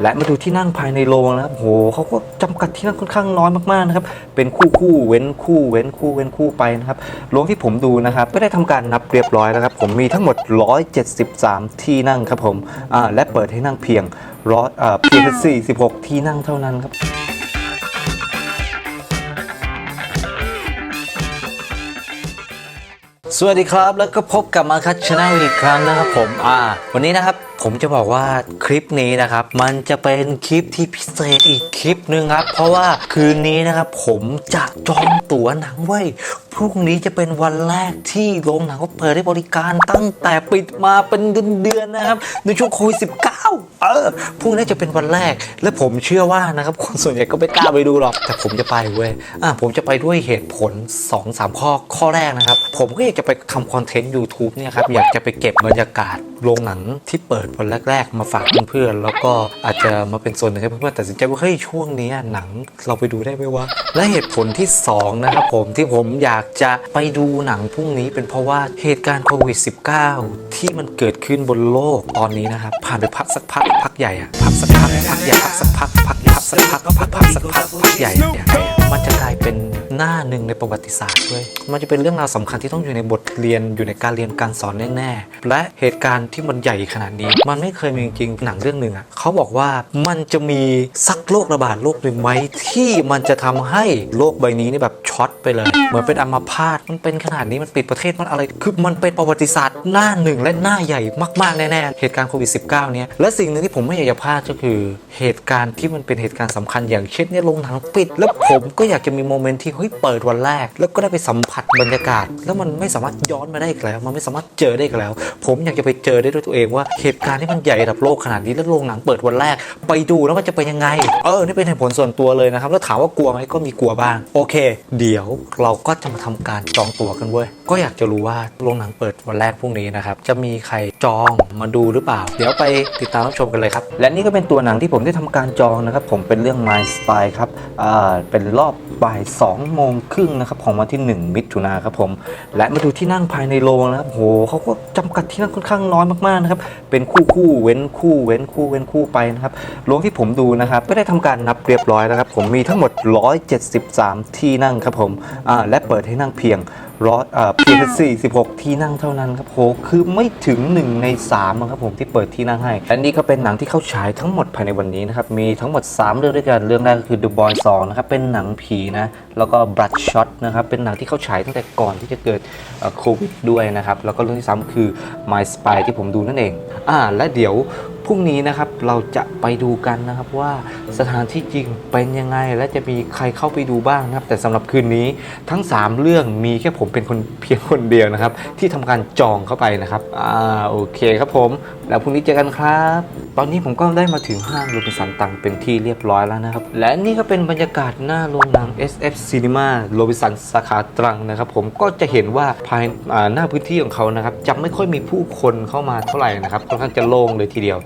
และมาดูที่นั่งภายในโรงนะครับโหเขาก็จำกัดที่นั่งค่อนข้างน้อยมากๆนะครับเป็นคู่คู่เว้นคู่เว้นคู่เว้นคู่ไปนะครับโรงที่ผมดูนะครับก็ได้ทำการนับเรียบร้อยแล้วครับผมมีทั้งหมด 173 ที่นั่งครับผมและเปิดให้นั่งเพียงร้อยเพียง46 ที่นั่งเท่านั้นครับ สวัสดีครับแล้วก็พบกับมาคัตชาแนลอีกครั้งนะครับผมอ่า วันนี้นะครับผมจะบอกว่าคลิปนี้นะครับ มันจะเป็นคลิปที่พิเศษอีกคลิปหนึ่งครับ เพราะว่าคืนนี้นะครับ ผมจะจองตั๋วหนังไว้พรุ่งนี้จะเป็นวันแรกที่โรงหนังเขาเปิดให้บริการตั้งแต่ปิดมาเป็นเดือนๆนะครับในช่วงโควิด19 เออพรุ่งนี้จะเป็นวันแรก และผมเชื่อว่านะครับคนส่วนใหญ่ก็ไม่กล้าไปดูหรอก แต่ผมจะไปเว้ยอ่าผมจะไปด้วยเหตุผล 2-3ข้อข้อแรกนะครับ ผมก็อยากจะไปทำคอนเทนต์ YouTube เนี่ยครับอยากจะไปเก็บบรรยากาศโรงหนังที่เปิดวันแรก ๆ มาฝากเพื่อนๆแล้วก็อาจจะมาเป็นส่วนหนึ่งให้เพื่อนๆตัดสินใจว่าเฮ้ยช่วงนี้หนังเราไปดูได้ไหมวะและเหตุผลที่ 2 นะครับผมที่ผมอยากจะไปดูหนังพรุ่งนี้ เป็นเพราะว่าเหตุการณ์โควิด -19 ที่มันเกิดขึ้นบนโลกตอนนี้นะครับผ่านไปพักสักกพักพักใหญ่อะพักสักพักพักใหญ่พักสักพักพักพักสักพักพักพักสักพักพักใหญ่ นหน้าหนึ่งในประวัติศาสตร์ด้วยมันจะเป็นเรื่องราวสำคัญที่ต้องอยู่ในบทเรียนอยู่ในการเรียนการสอนแน่ๆและเหตุการณ์ที่มันใหญ่ขนาดนี้ มันไม่เคยมีจริงหนังเรื่องหนึ่งอะเขาบอกว่ามันจะมีสักโรคระบาดโรคหนึ่งไหมที่มันจะทำให้โลกใบนี้นี่แบบช็อตไปเลย เหมือนเป็นอัมพาตมันเป็นขนาดนี้มันปิดประเทศมันอะไรคือมันเป็นประวัติศาสตร์หน้าหนึ่งและหน้าใหญ่มากๆแน่ๆเหตุการณ์โควิด -19 เนี่ยและสิ่งหนึ่งที่ผมไม่อยากจะพลาดก็คือ เหตุการณ์ที่มันเป็นเหตุการณ์สำคัญอย่างเช่นเนี่ยโรงหนังปิด แล้วผมก็อยากจะมีโมเมนต์ที่เฮ้ยเปิดวันแรก แล้วก็ได้ไปสัมผัสบรรยากาศ แล้วมันไม่สามารถย้อนมาได้อีกแล้ว มันไม่สามารถเจอได้อีกแล้ว ผมอยากจะไปเจอได้ด้วยตัวเองว่าเหตุการณ์ที่มันใหญ่ระดับโลกขนาดนี้แล้วโรงหนังเปิดวันแรก ไปดูแล้วมันจะเป็นยังไง เออนี่เป็นเหตุผลส่วนตัวเลยนะครับแล้วถามว่ากลัวไหมก็มีกลัวบ้าง โอเค เดี๋ยวเราก็จะมาทำการจองตั๋วกันเว้ยก็อยากจะรู้ว่าโรงหนังเปิดวันแรกพรุ่งนี้นะครับจะมีใครจองมาดูหรือเปล่า เดี๋ยวไปติดตามรับชมกันเลยครับและนี่ก็เป็นตัวหนังที่ผมได้ทำการจองนะครับผมเป็นเรื่อง My Spy ครับอ่าเป็นรอบบ่าย2โมงครึ่งนะครับของวันที่ 1 มิถุนาครับผม และมาดูที่นั่งภายในโรงนะครับโหเขาก็จำกัดที่นั่งค่อนข้างน้อยมากๆนะครับเป็นคู่คู่เว้นคู่เว้นคู่เว้นคู่ไปนะครับโรงที่ผมดูนะครับก็ได้ทำการนับเรียบร้อยแล้วครับผมมีทั้งหมด 173 ที่นั่งครับผมอ่าและเปิดให้นั่งเพียงร้อยเอ่อเพียง46ที่นั่งเท่านั้นครับโหคือไม่ถึง 1 ใน3อะครับผมที่เปิดที่นั่งให้และนี่ก็เป็นหนังที่เข้าฉายทั้งหมดภายในวันนี้นะครับ มีทั้งหมด 3 เรื่องด้วยกัน เรื่องแรกก็คือ The Boy 2นะครับ เป็นหนังผีนะ แล้วก็ Bloodshot นะครับ เป็นหนังที่เข้าฉายตั้งแต่ก่อนที่จะเกิดโควิดด้วยนะครับ แล้วก็เรื่องที่ 3 คือ My Spy ที่ผมดูนั่นเอง อ่า และเดี๋ยว พรุ่งนี้นะครับเราจะไปดูกันนะครับว่าสถานที่จริงเป็นยังไงและจะมีใครเข้าไปดูบ้างนะครับ แต่สำหรับคืนนี้ทั้ง 3 เรื่องมีแค่ผมเป็นคนเพียงคนเดียวนะครับ ที่ทำการจองเข้าไปนะครับอ่าโอเคครับผม แล้วพรุ่งนี้เจอกันครับ ตอนนี้ผมก็ได้มาถึงห้างโรบินสันตังเป็นที่เรียบร้อยแล้วนะครับ และนี่ก็เป็นบรรยากาศหน้าโรงหนัง SF Cinema โรบินสันสาขาตรังนะครับ ผมก็จะเห็นว่าภายหน้าพื้นที่ของเขานะครับจะไม่ค่อยมีผู้คนเข้ามาเท่าไหร่นะครับค่อนข้างจะโล่งเลยทีเดียว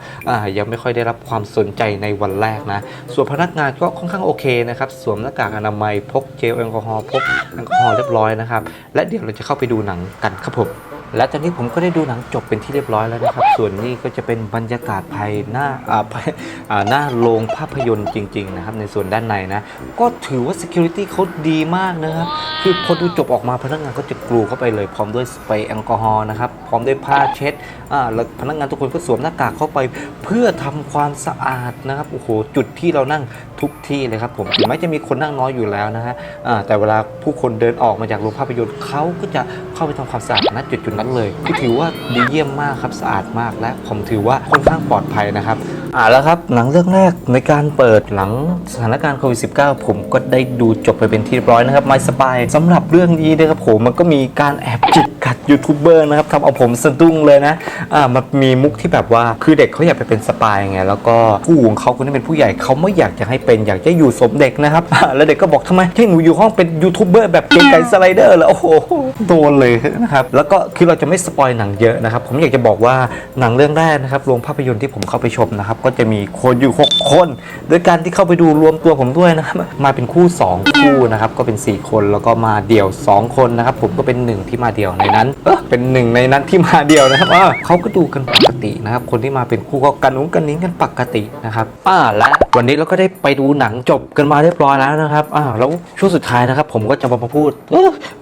ยังไม่ค่อยได้รับความสนใจในวันแรกนะ ส่วนพนักงานก็ค่อนข้างโอเคนะครับ สวมหน้ากากอนามัยพกเจลแอลกอฮอล์พกแอลกอฮอล์เรียบร้อยนะครับ และเดี๋ยวเราจะเข้าไปดูหนังกันครับผม และตอนนี้ผมก็ได้ดูหนังจบเป็นที่เรียบร้อยแล้วนะครับ ส่วนนี้ก็จะเป็นบรรยากาศภายหน้าอ่าภายอ่าหน้าโรงภาพยนตร์จริง ๆ นะครับ ในส่วนด้านในนะ ก็ถือว่า Security เขาดีมากนะครับ คือพอดูจบออกมาพนักงานก็จะกลูเข้าไปเลย พร้อมด้วยสเปรย์แอลกอฮอล์นะครับ พร้อมด้วยผ้าเช็ดอ่าแล้วพนักงานทุกคนก็สวมหน้ากากเข้าไป เพื่อทำความสะอาดนะครับโอ้โหจุดที่เรานั่งทุกที่เลยครับผมถึงแม้จะมีคนนั่งน้อยอยู่แล้วนะฮะแต่เวลาผู้คนเดินออกมาจากโรงภาพยนตร์เขาก็จะเข้าไปทำความสะอาดณจุดจุดๆนั้นเลยก็ถือว่าดีเยี่ยมมากครับสะอาดมากและผมถือว่าค่อนข้างปลอดภัยนะครับอ่าแล้วครับหนังเรื่องแรกในการเปิดหลังสถานการณ์โควิด -19 ผมก็ได้ดูจบไปเป็นที่เรียบร้อยนะครับ My Spy สำหรับเรื่องนี้นะครับผมมันก็มีการแอบจิก กัดยูทูบเบอร์นะครับทำเอาผมสะดุ้งเลยนะอ่ามันมีมุกที่แบบว่าคือเด็กเขาอยากไปเป็นสปายไงแล้วก็ผู้ของเขาคนที่เป็นผู้ใหญ่เขาไม่อยากจะให้เป็นอยากจะอยู่สมเด็กนะครับอ่าแล้วเด็กก็บอกทำไมให้หนูอยู่ห้องเป็นยูทูบเบอร์แบบเก๋ไก่สไลเดอร์แล้วโอ้โหโดนเลยนะครับแล้วก็คือเราจะไม่สปอยหนังเยอะนะครับผมอยากจะบอกว่าหนังเรื่องแรกนะครับโรงภาพยนตร์ที่ผมเข้าไปชมนะครับก็จะมีคนอยู่ 6 คนโดยการที่เข้าไปดูรวมตัวผมด้วยนะครับมาเป็นคู่ 2 คู่นะครับก็เป็น 4 คนแล้วก็มาเดี่ยว 2 คนนะครับผมก็เป็นหนึ่งที่มาเดี่ยวในนั้น เออเป็นหนึ่งในนั้นที่มาเดียวนะครับอ่าเขาก็ดูกันปกตินะครับ คนที่มาเป็นคู่ก็กันนุ้งกันนิ้งกันปกตินะครับอ่าและวันนี้เราก็ได้ไปดูหนังจบกันมาเรียบร้อยแล้วนะครับอ่าแล้วช่วงสุดท้ายนะครับ ผมก็จะมาพูด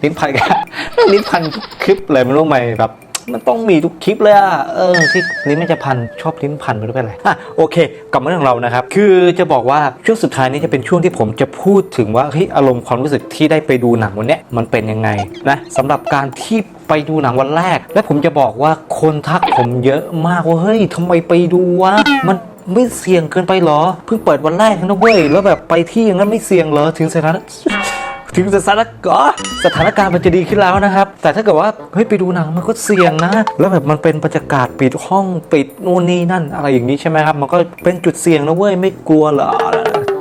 ลิ้นพันกันลิ้นพันคลิปเลยไม่รู้ไหมแบบ มันต้องมีทุกคลิปเลยอะเออที่ลิ้นมันจะพันชอบลิ้นพันไม่รู้เป็นไรอะโอเค กลับมาเรื่องเรานะครับ คือจะบอกว่าช่วงสุดท้ายนี้จะเป็นช่วงที่ผมจะพูดถึงว่าเฮ้ยอารมณ์ความรู้สึกที่ได้ไปดูหนังวันนี้มันเป็นยังไงนะสำหรับการที่ไปดูหนังวันแรก และผมจะบอกว่าคนทักผมเยอะมากว่าเฮ้ยทำไมไปดูวะมันไม่เสี่ยงเกินไปหรอ เพิ่งเปิดวันแรกนะเว้ยแล้วแบบไปที่อย่างนั้นไม่เสี่ยงเหรอถึงสถานะ ถึงสถานก็สถานการณ์มันจะดีขึ้นแล้วนะครับ แต่ถ้าเกิดว่าเฮ้ยไปดูหนังมันก็เสี่ยงนะ แล้วแบบมันเป็นบรรยากาศปิดห้องปิดนู่นนี่นั่นอะไรอย่างนี้ใช่ไหมครับ มันก็เป็นจุดเสี่ยงนะเว้ยไม่กลัวเหรอ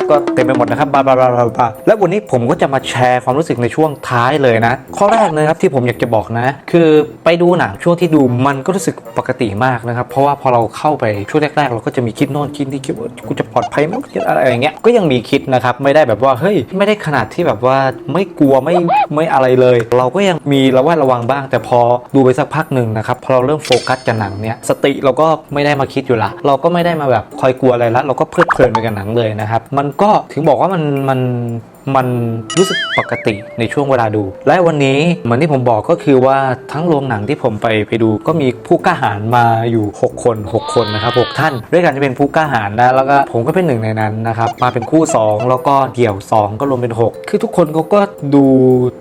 ก็เต็มไปหมดนะครับบาบาบาบาบาและวันนี้ผมก็จะมาแชร์ความรู้สึกในช่วงท้ายเลยนะ ข้อแรกนะครับที่ผมอยากจะบอกนะ คือไปดูหนังช่วงที่ดูมันก็รู้สึกปกติมากนะครับ เพราะว่าพอเราเข้าไปช่วงแรกๆ เราก็จะมีคิดโน่นคิดนี่คิดว่ากูจะปลอดภัยไหมอะไรอย่างเงี้ยก็ยังมีคิดนะครับไม่ได้แบบว่าเฮ้ยไม่ได้ขนาดที่แบบว่าไม่กลัวไม่ไม่อะไรเลย เราก็ยังมีระแวดระวังบ้าง แต่พอดูไปสักพักหนึ่งนะครับพอเราเริ่มโฟกัสกับหนังเนี่ยสติเราก็ไม่ได้มาคิดอยู่ละเราก็ไม่ได้มาแบบคอยกลัวอะไรละเราก็เพลิดเพลินไปกับหนังเลยนะครับมันก็ถึงบอกว่ามันมันมันรู้สึกปกติในช่วงเวลาดู และวันนี้เหมือนที่ผมบอกก็คือว่าทั้งโรงหนังที่ผมไปไปดู ก็มีผู้กล้าหาญมาอยู่ 6 คน 6 คนนะครับ6ท่าน ด้วยกันจะเป็นผู้กล้าหาญนะแล้วก็ผมก็เป็นหนึ่งในนั้นนะครับมาเป็นคู่ 2 แล้วก็เดี่ยว 2 ก็รวมเป็น 6 คือทุกคนเขาก็ดู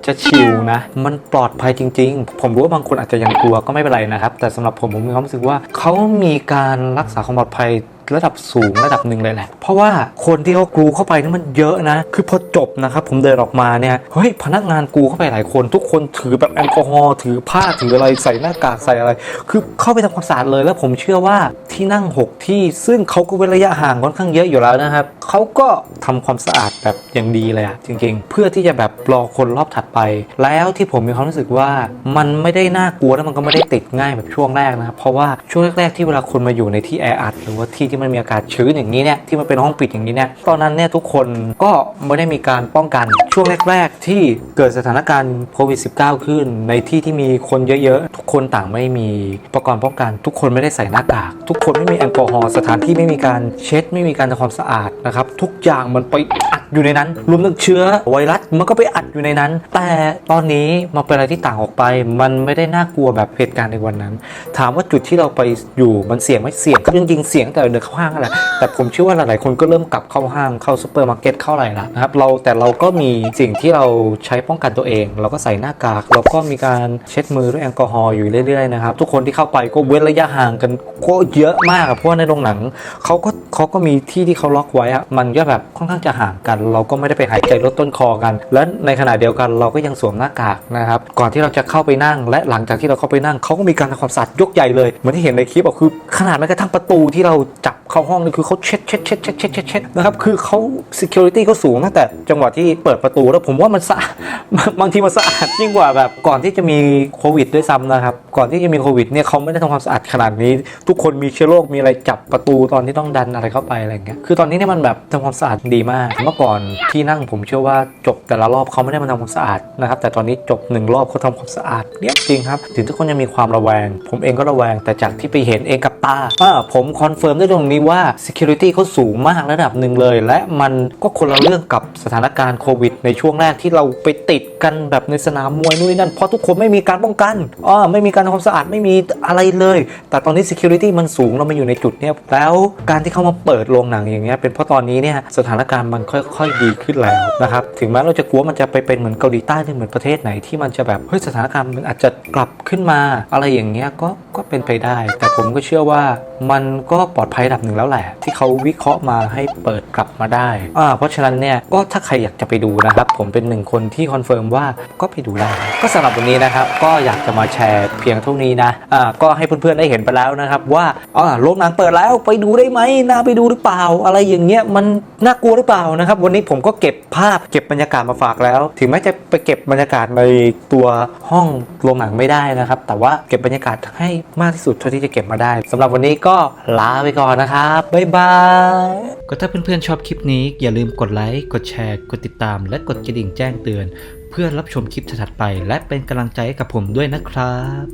จะชิลนะ มันปลอดภัยจริง ๆ ผมรู้ว่าบางคนอาจจะยังกลัวก็ไม่เป็นไรนะครับ แต่สำหรับผมผมมีความรู้สึกว่าเขามีการรักษาความปลอดภัยระดับสูงระดับหนึ่งเลยแหละ เพราะว่าคนที่เขากรูเข้าไปนี่มันเยอะนะ คือพอจบนะครับผมเดินออกมาเนี่ยเฮ้ยพนักงานกรูเข้าไปหลายคนทุกคนถือแบบแอลกอฮอล์ถือผ้าถืออะไรใส่หน้ากากใส่อะไร คือเข้าไปทำความสะอาดเลยแล้วผมเชื่อว่าที่นั่ง 6 ที่ซึ่งเขาก็เว้นระยะห่างค่อนข้างเยอะอยู่แล้วนะครับเขาก็ทำความสะอาดแบบอย่างดีเลยอะจริง ๆ เพื่อที่จะแบบรอคนรอบถัดไป แล้วที่ผมมีความรู้สึกว่ามันไม่ได้น่ากลัวแล้วมันก็ไม่ได้ติดง่ายแบบช่วงแรกนะครับเพราะว่าช่วงแรกๆที่เวลาคนมาอยู่ในที่แออัดหรือว่าที่ที่มันมีอากาศชื้นอย่างนี้เนี่ยที่มันเป็นห้องปิดอย่างนี้เนี่ยตอนนั้นเนี่ยทุกคนก็ไม่ได้มีการป้องกันช่วงแรก ๆ ที่เกิดสถานการณ์โควิด -19 ขึ้น ในที่ที่มีคนเยอะๆ ทุกคนต่างไม่มีอุปกรณ์ป้องกัน ทุกคนไม่ได้ใส่หน้ากาก ทุกคนไม่มีแอลกอฮอล์สถานที่ไม่มีการเช็ดไม่มีการทำความสะอาดนะครับทุกอย่างมันไปอัด อยู่ในนั้น รวมถึงเชื้อไวรัสมันก็ไปอัดอยู่ในนั้น แต่ตอนนี้มาเป็นอะไรที่ต่างออกไป มันไม่ได้น่ากลัวแบบเหตุการณ์ในวันนั้น ถามว่าจุดที่เราไปอยู่มันเสี่ยงไหมเสี่ยงก็จริงๆเสี่ยงแต่เดินเข้าห้างแหละแต่ผมเชื่อว่าหลายๆคนก็เริ่มกลับเข้าห้างเข้าซูเปอร์มาร์เก็ตเข้าอะไรละนะครับเราแต่เราก็มีสิ่งที่เราใช้ป้องกันตัวเอง เราก็ใส่หน้ากากเราก็มีการเช็ดมือด้วยแอลกอฮอล์อยู่เรื่อยๆนะครับทุกคนที่เข้าไปก็เว้นระยะห่างกันก็เยอะมากเพราะว่าในโรงหนังเขาก็เขาก็มีที่ที่เขาล็อกไว้อะมันก็แบบค่อนข้างจะห่างกันเราก็ไม่ได้ไปหายใจลดต้นคอกัน และในขณะเดียวกันเราก็ยังสวมหน้ากากนะครับก่อนที่เราจะเข้าไปนั่ง และหลังจากที่เราเข้าไปนั่งเขาก็มีการทำความสะอาดยกใหญ่เลยเหมือนที่เห็นในคลิปอะคือขนาดแม้กระทั่งประตูที่เราจับ เข้าห้องนี่คือเขาเช็ดเช็ดเช็ดเช็ดเช็ดเช็ดเช็ดนะครับคือเขา security เขาสูงตั้งแต่จังหวะที่เปิดประตูแล้วผมว่ามันสะบางทีมันสะอาดยิ่งกว่าแบบก่อนที่จะมีโควิดด้วยซ้ำนะครับก่อนที่จะมีโควิดเนี่ยเขาไม่ได้ทำความสะอาดขนาดนี้ ทุกคนมีเชื้อโรคมีอะไรจับประตูตอนที่ต้องดันอะไรเข้าไปอะไรเงี้ยคือตอนนี้เนี่ยมันแบบทำความสะอาดดีมากเมื่อก่อนที่นั่งผมเชื่อว่าจบแต่ละรอบเขาไม่ได้มาทำความสะอาดนะครับแต่ตอนนี้จบหนึ่งรอบเขาทำความสะอาดเนี่ยจริงครับถึงทุกคนยังมีความระแวง ผมเองก็ระแวงแต่จากที่ไปเห็นเองกับตาอ่าผมคอนเฟิร์มได้ตรงนี้ว่า security เขาสูงมากระดับหนึ่งเลย และมันก็คนละเรื่องกับสถานการณ์โควิด ในช่วงแรกที่เราไปติดกันแบบในสนามมวยนู่นนนั่นเพราะทุกคนไม่มีการป้องกันอ่าไม่มีการทำความสะอาดไม่มีอะไรเลย แต่ตอนนี้ security มันสูงเรามาอยู่ในจุดเนี้ยแล้วการที่เขามาเปิดโรงหนังอย่างเงี้ยเป็นเพราะตอนนี้เนี่ยสถานการณ์มันค่อยๆดีขึ้นแล้วนะครับถึงแม้เราจะกลัวมันจะไปเป็นเหมือนเกาหลีใต้หรือเหมือนประเทศไหนที่มันจะแบบเฮ้ยสถานการณ์มันอาจจะกลับขึ้นมาอะไรอย่างเงี้ยก็ก็เป็นไปได้ แต่ผมก็เชื่อว่ามันก็ปลอดภัยระดับหนึ่งแล้วแหละ ที่เขาวิเคราะห์มาให้เปิดกลับมาได้อ่าเพราะฉะนั้นเนี่ยก็ถ้าใครอยากจะไปดูนะครับ ผมเป็นหนึ่งคนที่คอนเฟิร์มว่าก็ไปดูได้ ก็สำหรับวันนี้นะครับ ก็อยากจะมาแชร์เพียงเท่านี้นะอ่าก็ให้เพื่อนๆได้เห็นไปแล้วนะครับ ว่าอ่าโรงหนังเปิดแล้วไปดูได้ไหมน่าไปดูหรือเปล่า อะไรอย่างเงี้ยมันน่ากลัวหรือเปล่านะครับ วันนี้ผมก็เก็บภาพเก็บบรรยากาศมาฝากแล้ว ถึงแม้จะไปเก็บบรรยากาศในตัวห้องโรงหนังไม่ได้นะครับ แต่ว่าเก็บบรรยากาศให้มากที่สุดเท่าที่จะเก็บมาได้สำหรับวันนี้ก็ลาไปก่อนนะครับบ๊ายบายก็ถ้าเพื่อนๆชอบคลิปนี้อย่าลืมกดไลค์กดแชร์ กดติดตาม และกดกระดิ่งแจ้งเตือน เพื่อรับชมคลิปถัดไป และเป็นกำลังใจให้กับผมด้วยนะครับ